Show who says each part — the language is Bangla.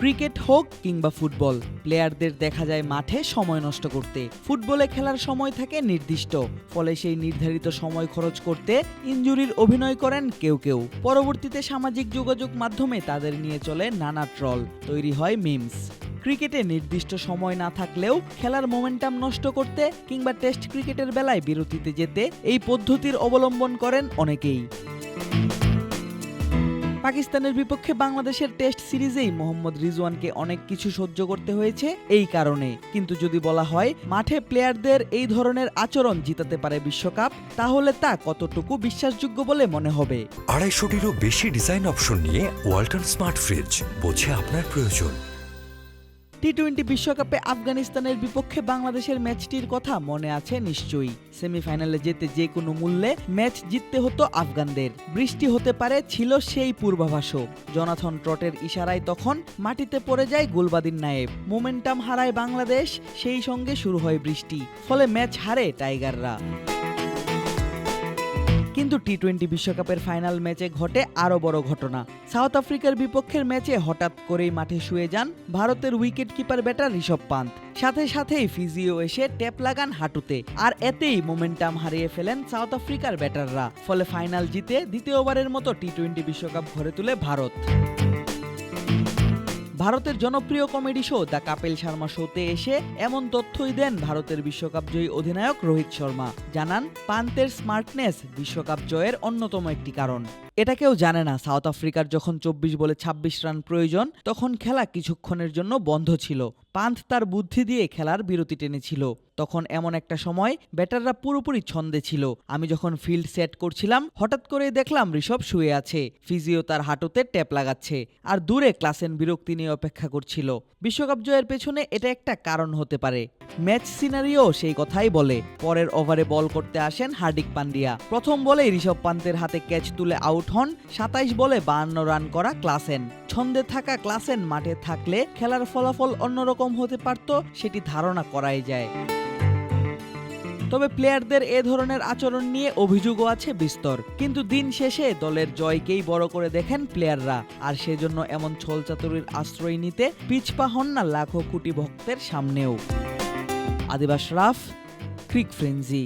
Speaker 1: ক্রিকেট হোক কিংবা ফুটবল, প্লেয়ারদের দেখা যায় মাঠে সময় নষ্ট করতে। ফুটবলে খেলার সময় থাকে নির্দিষ্ট, ফলে সেই নির্ধারিত সময় খরচ করতে ইনজুরির অভিনয় করেন কেউ কেউ। পরবর্তীতে সামাজিক যোগাযোগ মাধ্যমে তাদের নিয়ে চলে নানা ট্রল, তৈরি হয় মিমস। ক্রিকেটে নির্দিষ্ট সময় না থাকলেও খেলার মোমেন্টাম নষ্ট করতে কিংবা টেস্ট ক্রিকেটের বেলায় বিরতিতে যেতে এই পদ্ধতির অবলম্বন করেন অনেকেই। পাকিস্তানের বিপক্ষে বাংলাদেশের টেস্ট সিরিজেই মোহাম্মদ রিজওয়ানকে অনেক কিছু সহ্য করতে হয়েছে এই কারণে। কিন্তু যদি বলা হয় মাঠে প্লেয়ারদের এই ধরনের আচরণ জিতাতে পারে বিশ্বকাপ, তাহলে তা কতটুকু বিশ্বাসযোগ্য বলে মনে হবে?
Speaker 2: আড়াইশোটিরও বেশি ডিজাইন অপশন নিয়ে ওয়ালটন স্মার্ট ফ্রিজ বোঝে আপনার প্রয়োজন।
Speaker 1: টি টোয়েন্টি বিশ্বকাপে আফগানিস্তানের বিপক্ষে বাংলাদেশের ম্যাচটির কথা মনে আছে নিশ্চয়ই। সেমিফাইনালে যেতে যে কোনো মূল্যে ম্যাচ জিততে হতো আফগানদের। বৃষ্টি হতে পারে ছিল সেই পূর্বাভাসও। জনাথন ট্রটের ইশারায় তখন মাটিতে পড়ে যায় গুলবাদিন নায়েব। মোমেন্টাম হারায় বাংলাদেশ, সেই সঙ্গে শুরু হয় বৃষ্টি। ফলে ম্যাচ হারে টাইগাররা। কিন্তু টি টোয়েন্টি বিশ্বকাপের ফাইনাল ম্যাচে ঘটে আরও বড় ঘটনা। সাউথ আফ্রিকার বিপক্ষের ম্যাচে হঠাৎ করেই মাঠে শুয়ে যান ভারতের wicket keeper batter Rishabh Pant. সাথে সাথেই ফিজিও এসে ট্যাপ লাগান হাঁটুতে আর এতেই মোমেন্টাম হারিয়ে ফেলেন সাউথ আফ্রিকার ব্যাটাররা ফলে ফাইনাল জিতে দ্বিতীয়বারের মতো টি টোয়েন্টি বিশ্বকাপ ঘরে তুলে ভারত। ভারতের জনপ্রিয় comedy show the Kapil Sharma শোতে এসে এমন তথ্যই দেন ভারতের বিশ্বকাপ জয়ী অধিনায়ক রোহিত শর্মা। জানান, পান্তের স্মার্টনেস বিশ্বকাপ জয়ের অন্যতম একটি কারণ। এটা কেউ জানে না। সাউথ আফ্রিকার যখন চব্বিশ বলে ২৬ রান প্রয়োজন, তখন খেলা কিছুক্ষণের জন্য বন্ধ ছিল। পান্থ তার বুদ্ধি দিয়ে খেলার বিরতি টেনেছিল। তখন এমন একটা সময় ব্যাটাররা পুরোপুরি ছন্দে ছিল। আমি যখন ফিল্ড সেট করছিলাম, হঠাৎ করে দেখলাম ঋষভ শুয়ে আছে। ফিজিও তার হাঁটুতে ট্যাপ লাগাচ্ছে আর দূরে ক্লাসেন বিরক্তি নিয়ে অপেক্ষা করছিল। বিশ্বকাপ জয়ের পেছনে এটা একটা কারণ হতে পারে। ম্যাচ সিনারিও সেই কথাই বলে। পরের ওভারে বল করতে আসেন হার্দিক পান্ডিয়া। প্রথম বলেই ঋষভ পান্তের হাতে ক্যাচ তুলে আউট হন সাতাইশ বলে বাহান্ন রান করা ক্লাসেন। ছন্দে থাকা ক্লাসেন মাঠে থাকলে খেলার ফলাফল অন্যরকম হতে পারত, সেটি ধারণা করাই যায়। তবে প্লেয়ারদের এ ধরনের আচরণ নিয়ে অভিযোগও আছে বিস্তর। কিন্তু দিন শেষে দলের জয়কেই বড় করে দেখেন প্লেয়াররা। আর সেজন্য এমন ছলচাতুরির আশ্রয় নিতে পিছপা হন না লাখো কোটি ভক্তের সামনেও। আদিবাস রাফ ক্রিক ফ্রেঞ্জি